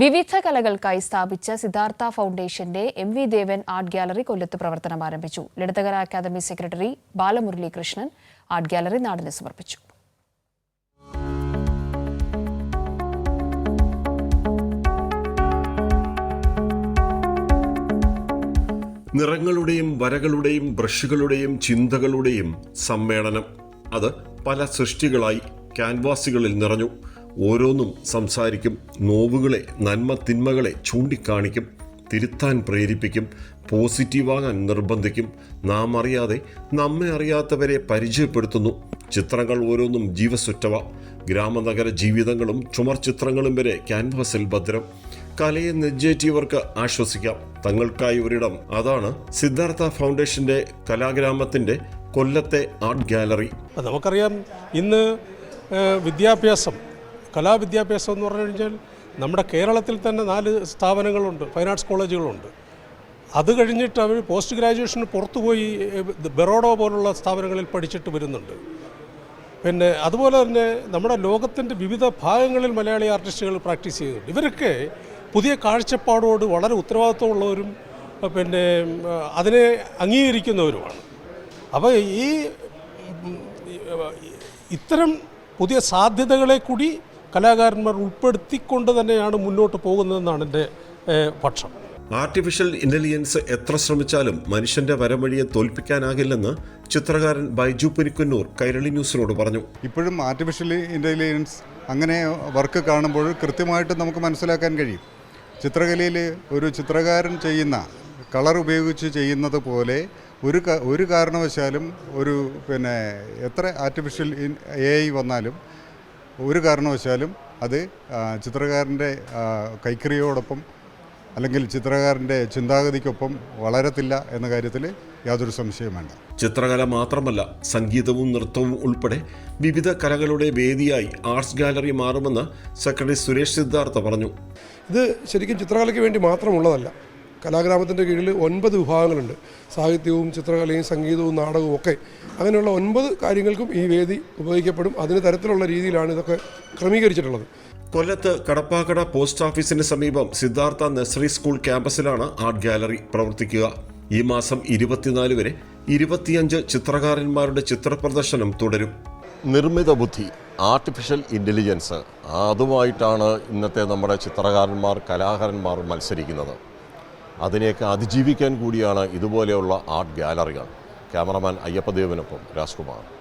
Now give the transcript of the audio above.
വിവിധ കലകൾക്കായി സ്ഥാപിച്ച സിദ്ധാർത്ഥ ഫൗണ്ടേഷന്റെ M V Devan art gallery കൊല്ലത്ത് പ്രവർത്തനം ആരംഭിച്ചു. Lalithakala academy secretary Balamurali Krishnan art gallery നാടിന് സമർപ്പിച്ചു. നിറങ്ങളുടെയും വരകളുടെയും ബ്രഷുകളുടെയും ചിന്തകളുടെയും സമ്മേളനം. അത് പല സൃഷ്ടികളായി ക്യാൻവാസുകളിൽ നിറഞ്ഞു. ഓരോന്നും സംസാരിക്കും നോവുകളെ നന്മ തിന്മകളെ ചൂണ്ടിക്കാണിക്കും തിരുത്താൻ പ്രേരിപ്പിക്കും പോസിറ്റീവാകാൻ നിർബന്ധിക്കും. നാം അറിയാതെ നമ്മെ അറിയാത്തവരെ പരിചയപ്പെടുത്തുന്നു. ചിത്രങ്ങൾ ഓരോന്നും ജീവസുറ്റവ ഗ്രാമനഗര ജീവിതങ്ങളും ചുമർ ചിത്രങ്ങളും വരെ ക്യാൻവാസിൽ ഭദ്രം. കലയെ നെഞ്ചേറ്റിയവർക്ക് ആശ്വസിക്കാം. തങ്ങൾക്കായി ഒരിടം. അതാണ് സിദ്ധാർത്ഥ ഫൗണ്ടേഷന്റെ കലാഗ്രാമത്തിന്റെ കൊല്ലത്തെ ആർട്ട് ഗാലറി. നമുക്കറിയാം. ഇന്ന് വിദ്യാഭ്യാസം കലാവിദ്യാഭ്യാസം എന്ന് പറഞ്ഞു കഴിഞ്ഞാൽ നമ്മുടെ കേരളത്തിൽ തന്നെ നാല് സ്ഥാപനങ്ങളുണ്ട് ഫൈൻ ആർട്സ് കോളേജുകളുണ്ട്. അത് കഴിഞ്ഞിട്ട് അവർ പോസ്റ്റ് ഗ്രാജുവേഷന് പുറത്തു പോയി ബെറോഡോ പോലുള്ള സ്ഥാപനങ്ങളിൽ പഠിച്ചിട്ട് വരുന്നുണ്ട്. പിന്നെ അതുപോലെ തന്നെ നമ്മുടെ ലോകത്തിന്റെ വിവിധ ഭാഗങ്ങളിൽ മലയാളി ആർട്ടിസ്റ്റുകൾ പ്രാക്ടീസ് ചെയ്യുന്നുണ്ട്. ഇവരൊക്കെ പുതിയ കാഴ്ചപ്പാടോട് വളരെ ഉത്തരവാദിത്വമുള്ളവരും പിന്നെ അതിനെ അംഗീകരിക്കുന്നവരുമാണ്. അപ്പോൾ ഈ ഇത്തരം പുതിയ സാധ്യതകളെ കൂടി കലാകാരന്മാർ ഉൾപ്പെടുത്തിക്കൊണ്ട് തന്നെയാണ് മുന്നോട്ട് പോകുന്നതെന്നാണ് എന്റെ പക്ഷം. ആർട്ടിഫിഷ്യൽ ഇന്റലിജൻസ് എത്ര ശ്രമിച്ചാലും മനുഷ്യന്റെ വരമൊഴിയെ തോൽപ്പിക്കാനാകില്ലെന്ന് ചിത്രകാരൻ ബൈജു പുനിക്കുന്നൂർ കൈരളി ന്യൂസിനോട് പറഞ്ഞു. ഇപ്പോഴും ആർട്ടിഫിഷ്യൽ ഇന്റലിജൻസ് അങ്ങനെ വർക്ക് കാണുമ്പോൾ കൃത്യമായിട്ട് നമുക്ക് മനസ്സിലാക്കാൻ കഴിയും. ചിത്രകലയിൽ ഒരു ചിത്രകാരൻ ചെയ്യുന്ന കളർ ഉപയോഗിച്ച് ചെയ്യുന്നത് പോലെ ഒരു ഒരു കാരണവശാലും ഒരു പിന്നെ എത്ര ആർട്ടിഫിഷ്യൽ എ ഐ വന്നാലും ഒരു കാരണവശാലും അത് ചിത്രകാരന്റെ കൈക്കറിയോടൊപ്പം അല്ലെങ്കിൽ ചിത്രകാരന്റെ ചിന്താഗതിക്കൊപ്പം വളരത്തില്ല എന്ന കാര്യത്തിൽ യാതൊരു സംശയവും വേണ്ട. ചിത്രകല മാത്രമല്ല സംഗീതവും നൃത്തവും ഉൾപ്പെടെ വിവിധ കലകളുടെ വേദിയായി ആർട്സ് ഗാലറി മാറുമെന്ന് സെക്രട്ടറി സുരേഷ് സിദ്ധാർത്ഥ പറഞ്ഞു. ഇത് ശരിക്കും ചിത്രകലയ്ക്ക് വേണ്ടി മാത്രമുള്ളതല്ല. കലാഗ്രാമത്തിന്റെ കീഴിൽ ഒൻപത് വിഭാഗങ്ങളുണ്ട്. സാഹിത്യവും ചിത്രകലയും സംഗീതവും നാടകവും ഒക്കെ. അങ്ങനെയുള്ള ഒൻപത് കാര്യങ്ങൾക്കും ഈ വേദി ഉപയോഗിക്കപ്പെടും. അതിന് തരത്തിലുള്ള രീതിയിലാണ് ഇതൊക്കെ ക്രമീകരിച്ചിട്ടുള്ളത്. കൊല്ലത്ത് കടപ്പാക്കട പോസ്റ്റ് ഓഫീസിന് സമീപം സിദ്ധാർത്ഥ നഴ്സറി സ്കൂൾ ക്യാമ്പസിലാണ് ആർട്ട് ഗാലറി പ്രവർത്തിക്കുക. ഈ മാസം ഇരുപത്തിനാല് വരെ ഇരുപത്തിയഞ്ച് ചിത്രകാരന്മാരുടെ ചിത്രപ്രദർശനം തുടരും. നിർമ്മിത ബുദ്ധി ആർട്ടിഫിഷ്യൽ ഇന്റലിജൻസ് അതുമായിട്ടാണ് ഇന്നത്തെ നമ്മുടെ ചിത്രകാരന്മാർ കലാകാരന്മാർ മത്സരിക്കുന്നത്. അതിനെയൊക്കെ അതിജീവിക്കാൻ കൂടിയാണ് ഇതുപോലെയുള്ള ആർട്ട് ഗാലറികൾ. ക്യാമറമാൻ അയ്യപ്പദേവനൊപ്പം രാജ്കുമാർ.